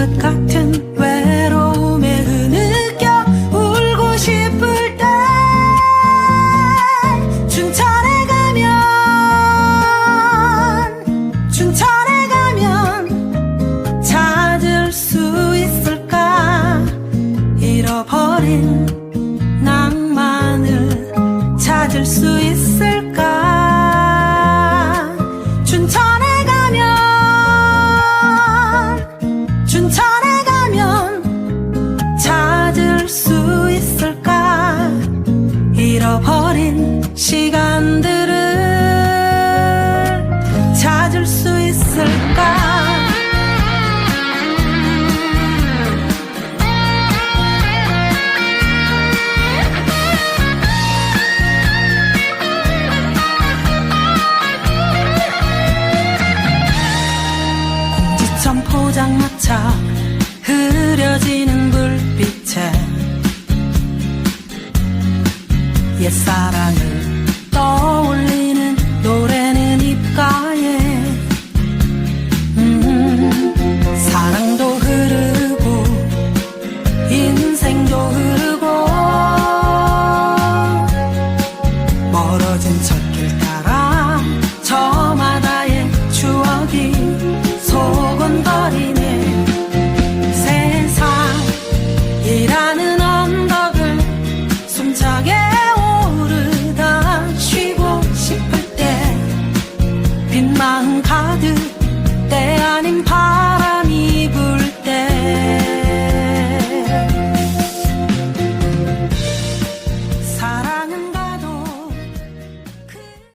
끝 같은 외로움에 흐느껴 울고 싶을 때 춘천에 가면 춘천에 가면 찾을 수 있을까? 잃어버린 낭만을 찾을 수 있을까 잃어버린 시간들을 찾을 수 있을까? 공지천 포장마차 흐려지는 옛사랑을 마음 가득